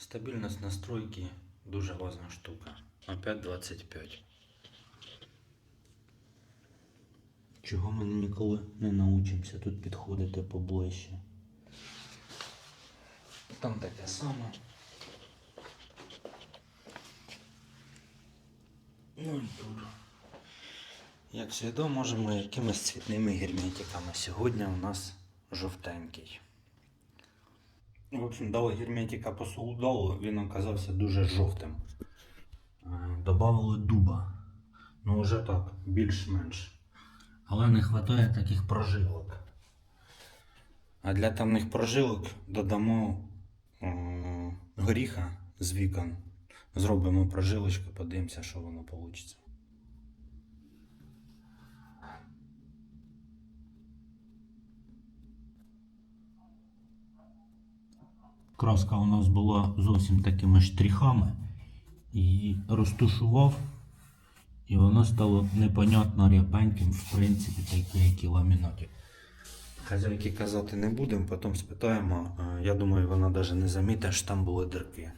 Стабільність настройки дуже важна штука. Опять 25. Чого ми ніколи не научимося тут підходити поближче. Там таке саме. Ну і тут. Як завжди, можемо якимись цвітними герметиками. Сьогодні у нас жовтенький. В общем, дали герметика по солдалу, він оказався дуже жовтим. Е, Добавили дуба. Ну, вже так, більш-менш. Але не вистачає таких прожилок. А для темних прожилок додамо е, горіха з вікон. Зробимо прожилочку, подивимося, що воно вийде. Краска у нас була зовсім такими штрихами. Її розтушував, і воно стало непонятно рябеньким, в принципі, таке, як і ламінаті. Хазяйки казати не будемо, потім спитаємо. Я думаю, вона навіть не замітить, що там були дирки.